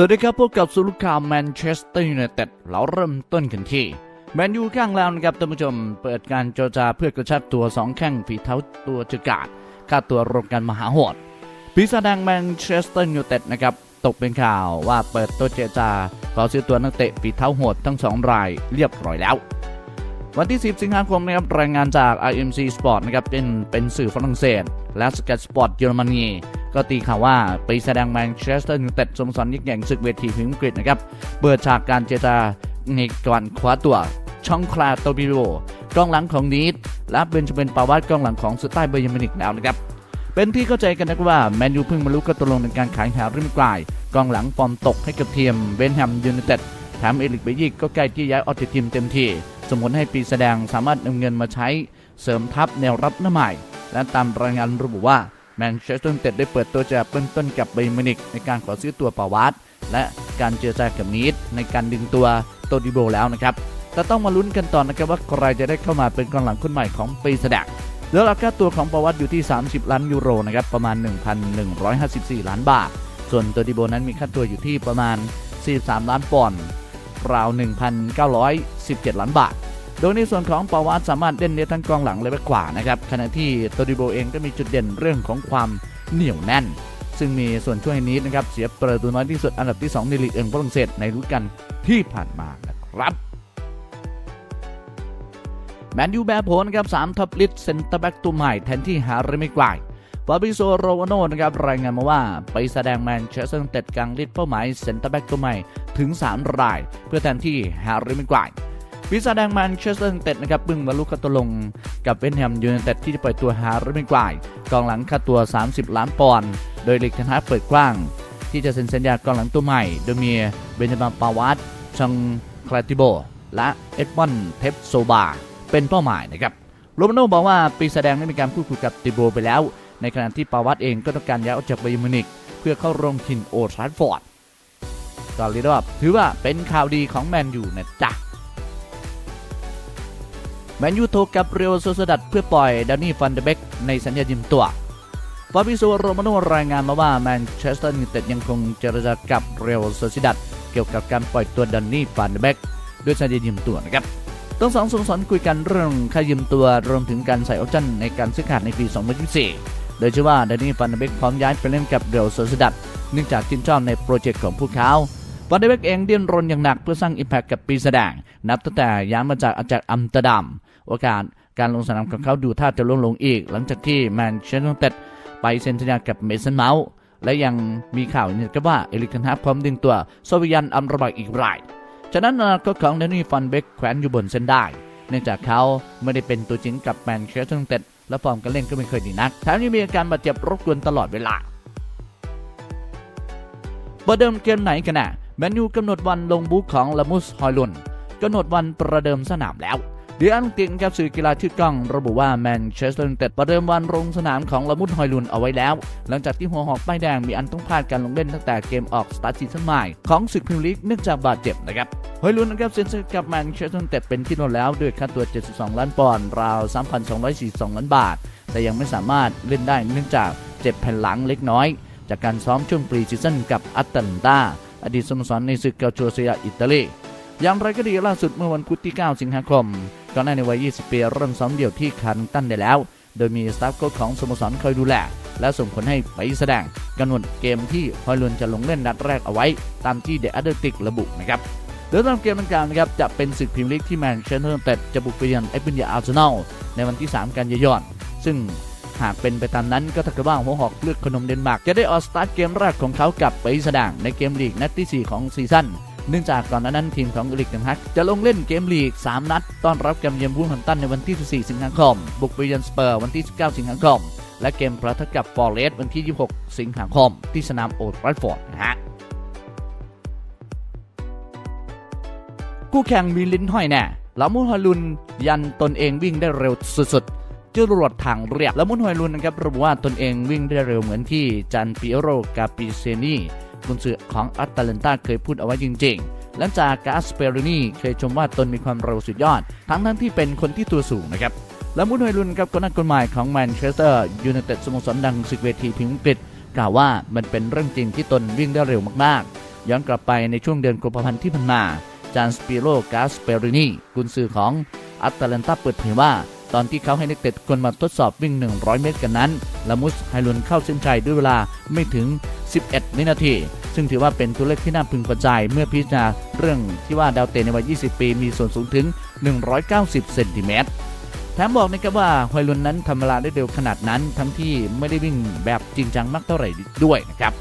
สวัสดีครับพบกับสุรุข่าวแมนเชสเตอร์ยูไนเต็ดเราเริ่มต้นกันที่แมนยูข้างแล้วนะครับท่านผู้ชม เปิดการโจรจาเพื่อกระชับตัวสองแข้งฝีเท้าตัวจุกาดค่าตัวรวมกันมหาโหดปีศาจแดงแมนเชสเตอร์ยูไนเต็ดนะครับ ตกเป็นข่าวว่าเปิดตัวเจรจา ขอซื้อตัวนักเตะฝีเท้าโหดทั้งสองรายเรียบร้อยแล้ว วันที่ 10 สิงหาคมนะครับรายงานจาก IMC Sport นะครับเป็นเป็นสื่อฝรั่งเศส และ Sky Sport เยอรมนี ก็ตีข่าวว่าไปแสดงแมนเชสเตอร์ยูไนเต็ดสโมสรยิ่งใหญ่ศึกเวทีพิมพ์อังกฤษนะครับเปิดฉากการเจรจาในการคว้าตัวช่องคลาโตบิโรกองหลังของนีดและเบนจามินปาวาดกองหลังของสไตล์เบย์มินิกแล้วนะครับเป็นที่เข้าใจกันนะว่าแมนยูเพิ่งมารู้กันตกลงในการขายหาริมกลายกองหลังฟอร์มตกให้กับทีมเบนแฮมยูไนเต็ดแถมเอลิกเบยิกก็ใกล้ที่ย้ายออกจากทีมเต็มที่สมผลให้ปีแสดงสามารถนำเงินมาใช้เสริมทัพแนวรับหน้าใหม่ และตามรายงานระบุว่า แมนเชสเตอร์ยูไนเต็ดได้เปิดตัวจะเริ่มต้นกับเบย์มินิกในการขอซื้อตัวปาวาดและการเจรจากับนีดในการดึงตัวโตดิโบแล้วนะครับแต่ต้องมาลุ้นกันต่อนะครับว่าใครจะได้เข้ามาเป็นกองหลังคนใหม่ของปีแสดงแล้วราคาตัวของประวัติอยู่ที่ 30 ล้านยูโรนะครับประมาณ 1,154 ล้านบาท ส่วนตัวดิโบนั้นมีค่าตัวอยู่ที่ประมาณ 43 ล้านปอนด์ราว 1,917 ล้านบาท โดยในส่วนของประวัตสามารถเล่นได้ทั้งกองหลังและแบ็คขวานะครับขณะที่ตัวดิโบเองก็มีจุดเด่นเรื่องของความเหนียวแน่น ซึ่งมีส่วนช่วยนี้นะครับเสียประตูน้อยที่สุดอันดับที่ 2 ในลีกเอิงฝรั่งเศสในฤดูกาลที่ผ่านมานะครับแมนยูแบบโผลนะครับ3ท็อปลิสเซนเตอร์แบ็กตัวใหม่แทนที่หาริมิกวายฟาบิโซโรวาโนนะครับรายงานมาว่าไปแสดงแมนเชสเตอร์เต็ดกลางลิสเป้าหมายเซนเตอร์แบ็กตัวใหม่ถึง 3 ราย เพื่อแทนที่หาริมิกวาย ปีศาจแดงแมนเชสเตอร์ยูไนเต็ดนะครับเพิ่งบรรลุข้อตกลงกับเวนแฮมยูไนเต็ดที่จะปล่อยตัวหาริมิกวายกองหลังค่าตัว 30 ล้านปอนด์โดยลีกทนฮาเปิดกว้าง ที่จะเซ็นสัญญากองหลังตัวใหม่ โดยมีเบนจามินปาวาดชังคลาติโบ และเอ็ดมอนเทปโซบา เป็นเป้าหมายนะครับโรมาโน่บอกว่าปีแสดงได้มีการพูดคุยกับติโบไปแล้ว ในขณะที่ปาวัตเองก็ต้องการย้ายออกจากไบายร์นมินิกเพื่อเข้าโรงถิ่นโอทราฟฟอร์ดก็เรียกได้ว่าถือว่าเป็นข่าวดีของแมนยูนะจ๊ะ แมนยูโทรกับเรอัลโซซดัดเพื่อปล่อยดานี่ฟันเดเบกในสัญญายืมตัวฟาบิโซโรมาโนรายงานมาว่าแมนเชสเตอร์ยูไนเต็ดยังคงเจรจากับเรอัลโซซิดัดเกี่ยวกับการปล่อยตัวดานนี่ฟันเดเบกด้วยสัญญายืมตัวนะครับทั้งสองสโมสรคุยกันเรื่องค่ายืมตัวรวมถึงการใส่ออปชั่นในการซื้อขาดในปี 2024 โดยเชื่อว่าดานี่ฟันเดเบกพร้อมย้ายไปเล่นกับเรอัลโซซิดัดเนื่องจากชื่นชอบในโปรเจกต์ของพวกเขาฟันเดเบกเองดิ้นรนอย่างหนักเพื่อสร้างอิมแพคกับปีแสดงนับตั้งแต่ย้ายมาจากอาจากอัมสเตอร์ดัม โอกาสการลงสนามของเขาดูท่าจะลดลงอีก หลังจากที่แมนเชสเตอร์ยูไนเต็ดไปเซ็นสัญญากับเมสันเมาส์และยังมีข่าวนะครับว่าเอลิกเทนฮากพร้อมดึงตัวโซวิยันอัมระบากอีกราย ฉะนั้นอนาคตของเดนนี่ฟันเบกแขวนอยู่บนเส้นได้ เนื่องจากเขาไม่ได้เป็นตัวจริงกับแมนเชสเตอร์ยูไนเต็ดและฟอร์มการเล่นก็ไม่เคยดีนักแถมยังมีอาการบาดเจ็บรบกวนตลอดเวลาประเดิมเกมไหนกันนะแมนยูกำหนดวันลงบู๊ของลามุสฮอยลุนกำหนดวันประเดิมสนามแล้ว เดียนติงกับสื่อกีฬาชื่อกล้อง ระบุว่าแมนเชสเตอร์ยูไนเต็ดประเดิมวันลงสนามของละมุดฮอยลุนเอาไว้แล้ว หลังจากที่หัวหอกป้ายแดงมีอันต้องพลาดการลงเล่นตั้งแต่เกมออกสตาร์ทซีซั่นใหม่ของศึกพรีเมียร์ลีกเนื่องจากบาดเจ็บนะครับฮอยลุนนะครับเซ็นสัญญากับแมนเชสเตอร์ยูไนเต็ดเป็นที่นนแล้วด้วยค่าตัว 72 ล้านปอนด์ราว 3,242 ล้านบาท แต่ยังไม่สามารถเล่นได้เนื่องจากเจ็บแผ่นหลังเล็กน้อย จากการซ้อมช่วงปรีซีซั่นกับอัตแลนตาอดีตสโมสรในศึกเกาโชเซียอิตาลีอย่างไรก็ดีล่าสุดเมื่อวันพุธที่ 9 สิงหาคม ก่อนหน้าในวัย 20 ปีเริ่มซ้อมเดี่ยวที่คาร์ตันได้แล้ว โดยมีสตาฟโค้ชของสโมสรคอยดูแล และส่งผลให้ไปแสดงกำหนดเกมที่ฮอยลุนจะลงเล่นนัดแรกเอาไว้ ตามที่เดอะแอตเลติกระบุนะครับโดยตามเกมดังกล่าวนะครับจะเป็นศึกพรีเมียร์ลีกที่แมนเชสเตอร์ยูไนเต็ดจะบุกไปเยือนเอฟเวอร์อาร์เซนอลในวันที่ 3 กันยายนซึ่งหากเป็นไปตามนั้นก็ถ้าเกิดว่าหัวหอกเลือกขนมเดนมาร์กจะได้ออสตาร์ทเกมแรกของเขากับไปแสดงในเกมลีกนัดที่ 4 ของซีซั่น เนื่องจากก่อนหน้านั้นทีมของเอริกเทนฮักจะลงเล่นเกมลีก 3 นัด ต้อนรับเกมเยือนวูลแฮมตันในวันที่ 14 สิงหาคม บุกไปเยือนสเปอร์วันที่ 19 สิงหาคม และเกมประทะกับฟอร์เรสต์วันที่ 26 สิงหาคม ที่สนามโอลด์แทรฟฟอร์ดนะฮะคู่แข่งมีลิ้นห้อยแน่ลามูฮาลุนยันตนเองวิ่งได้เร็วสุดๆจรวดทางเรียบและมุนหอยลุนนะครับระบุว่าตนเองวิ่งได้เร็วเหมือนที่จันปิโรกาปิเซนี กุนซือของอัตแลนตาเคยพูดเอาไว้จริง ๆ หลังจากกาสเปรินีเคยชมว่าตนมีความเร็วสุดยอด ทั้งทั้งๆที่เป็นคนที่ตัวสูงนะครับ และมุนหอยลุนครับคนนักกฎหมายของแมนเชสเตอร์ยูไนเต็ดสโมสรดังศึกเวทีพิมพ์อังกฤษกล่าวว่ามันเป็นเรื่องจริงที่ตนวิ่งได้เร็วมากๆ ย้อนกลับไปในช่วงเดือนกุมภาพันธ์ที่ผ่านมา จานสปิโรกาสเปรินีกุนซือของอัตแลนตาเปิดเผยว่าตอนที่เขาให้นักเตะทุกคนมาทดสอบวิ่ง 100 เมตรกันนั้นละมุสไฮลุนเข้าเส้นชัยด้วยเวลาไม่ถึง 11 วินาที ซึ่งถือว่าเป็นตัวเลขที่น่าพึงพอใจเมื่อพิจารณาเรื่องที่ว่าดาวเตะในวัย 20 ปีมีส่วนสูงถึง 190 เซนติเมตรแถมบอกนะครับว่าฮอยลุนนั้นทำเวลาได้เร็วขนาดนั้น ทั้งที่ไม่ได้วิ่งแบบจริงจังมากเท่าไหร่ด้วยนะครับ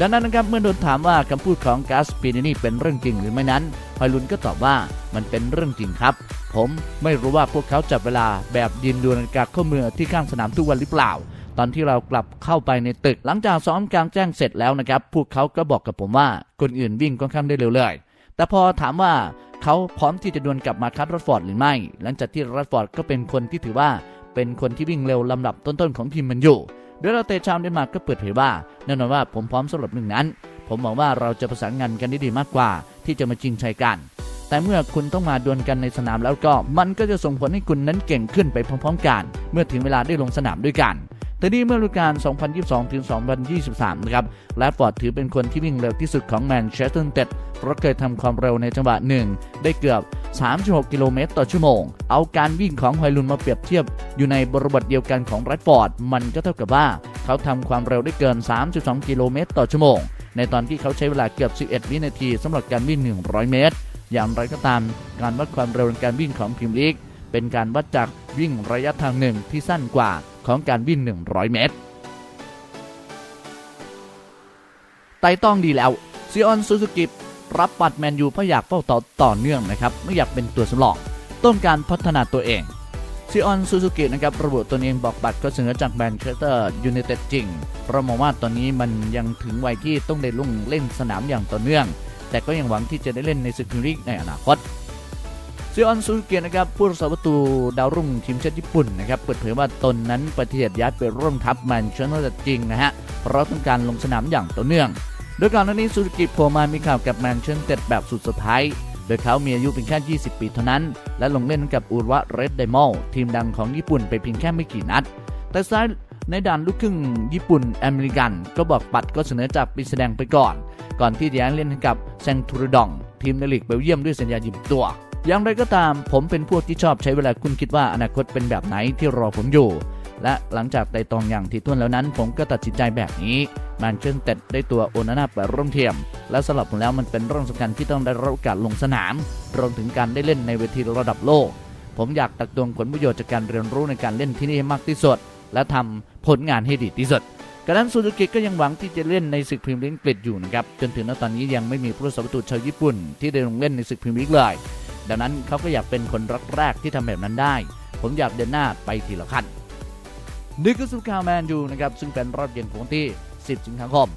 ดังนั้นนะครับเมื่อโดนถามว่าคำพูดของกาสปีนนี่เป็นเรื่องจริงหรือไม่นั้นฮอยลุนก็ตอบว่ามันเป็นเรื่องจริงครับ ผมไม่รู้ว่าพวกเขาจับเวลาแบบยืนดูนาฬิกาข้อมือที่ข้างสนามทุกวันหรือเปล่า ตอนที่เรากลับเข้าไปในตึก หลังจากซ้อมกลางแจ้งเสร็จแล้วนะครับ พวกเขาก็บอกกับผมว่าคนอื่นวิ่งค่อนข้างได้เร็วเลย แต่พอถามว่าเขาพร้อมที่จะดวลกลับมาคัสรัตฟอร์ดหรือไม่ หลังจากที่รัตฟอร์ดก็เป็นคนที่ถือว่า เป็นคนที่วิ่งเร็วลำดับต้นๆของทีมมันอยู่โดยเราเตชาวเดนมาร์กก็เปิดเผยว่าแน่นอนว่าผมพร้อมสำหรับหนึ่งนั้น ผมหวังว่าเราจะประสานงานกันได้ดีมากกว่า ที่จะมาจริงชัยกัน แต่เมื่อคุณต้องมาดวลกันในสนามแล้วก็มันก็จะส่งผลให้คุณนั้นเก่งขึ้นไปพร้อมๆกัน เมื่อถึงเวลาได้ลงสนามด้วยกัน แต่นี่เมื่อฤดูกาล 2022 ถึง 2023 นะครับ แรดฟอร์ดถือเป็นคนที่วิ่งเร็วที่สุดของแมนเชสเตอร์ยูไนเต็ด เพราะเคยทำความเร็วในจังหวะหนึ่งได้เกือบ 36 กิโลเมตรต่อชั่วโมง เอาการวิ่งของไฮลุนมาเปรียบเทียบ อยู่ในบริบทเดียวกันของแรดฟอร์ด มันก็เท่ากับว่า เขาทำความเร็วได้เกิน 32 กิโลเมตรต่อชั่วโมง ในตอนที่เขาใช้เวลาเกือบ 11 วินาทีสำหรับการวิ่ง 100 เมตร อย่างไรก็ตาม การวัดความเร็วในการวิ่งของพรีเมียร์ลีกเป็นการวัดจากวิ่งระยะทางหนึ่งที่สั้นกว่า ของการวิ่ง 100 เมตร ไต่ต้องดีแล้วซีออนซูซูกิรับปัดแมนยูเพราะอยากเฝ้าต่อต่อเนื่องนะครับไม่อยากเป็นตัวสำรองต้องการพัฒนาตัวเองซีออนซูซูกินะครับระบุตนเองบอกบัตรก็เสนอจากแมนเชสเตอร์ยูไนเต็ดจริงเรามองว่าตอนนี้มันยังถึงวัยที่ต้องได้ลุ่งเล่นสนามอย่างต่อเนื่อง แต่ก็ยังหวังที่จะได้เล่นในศึกพรีเมียร์ลีกในอนาคต ซิออนซูเกะนะครับผู้รักษาประตูดาวรุ่งทีมชาติญี่ปุ่นนะครับเปิดเผยว่าตนนั้นปฏิเสธย้ายไปร่วมทัพแมนเชสเตอร์จริงนะฮะเพราะต้องการลงสนามอย่างต่อเนื่อง โดยก่อนหน้านี้ซูซูกิโผล่มามีข่าวกับแมนเชสเตอร์แบบสุดสไพรส์โดยเขามีอายุเพียงแค่ 20 ปีเท่านั้น และลงเล่นกับอุระเรดไดมอลทีมดังของญี่ปุ่นไปเพียงแค่ไม่กี่นัด แต่ซ้ายในด่านลูกครึ่งญี่ปุ่นอเมริกัน ก็บอกปัดก็เสนอจากปีแสดงไปก่อน ก่อนที่จะย้ายเล่นกับแซงทูรดอง ทีมในลีกเบลเยียมด้วยสัญญายืมตัว อย่างไรก็ตาม ผมเป็นพวกที่ชอบใช้เวลาคุณคิดว่าอนาคตเป็นแบบไหนที่รอผมอยู่ และหลังจากไต่ตองอย่างที่ท้วนแล้วนั้น ผมก็ตัดสินใจแบบนี้แมนเชสเตอร์ได้ตัวโอนาน่าไปร่วมเทียม และสำหรับผมแล้วมันเป็นเรื่องสำคัญที่ต้องได้รับโอกาสลงสนาม รวมถึงการได้เล่นในเวทีระดับโลก ผมอยากตักตวงผลประโยชน์จากการเรียนรู้ในการเล่นที่นี่ให้มากที่สุด และทำผลงานให้ดีที่สุดกระนั้นซูซูกิก็ยังหวังที่จะเล่นในศึกพรีเมียร์ลีกอยู่นะครับ จนถึงณตอนนี้ยังไม่มีผู้รักษาประตูชาวญี่ปุ่นที่ได้ลงเล่นในศึกพรีเมียร์ลีกเลย ดังนั้นเขาก็อยากเป็นคนแรกๆที่ทำแบบนั้นได้ ผมอยากเดินหน้าไปทีละขั้นนี่คือสุดข่าวแมนยูนะครับซึ่งเป็นรอบเย็นของที่ 10 สิงหาคม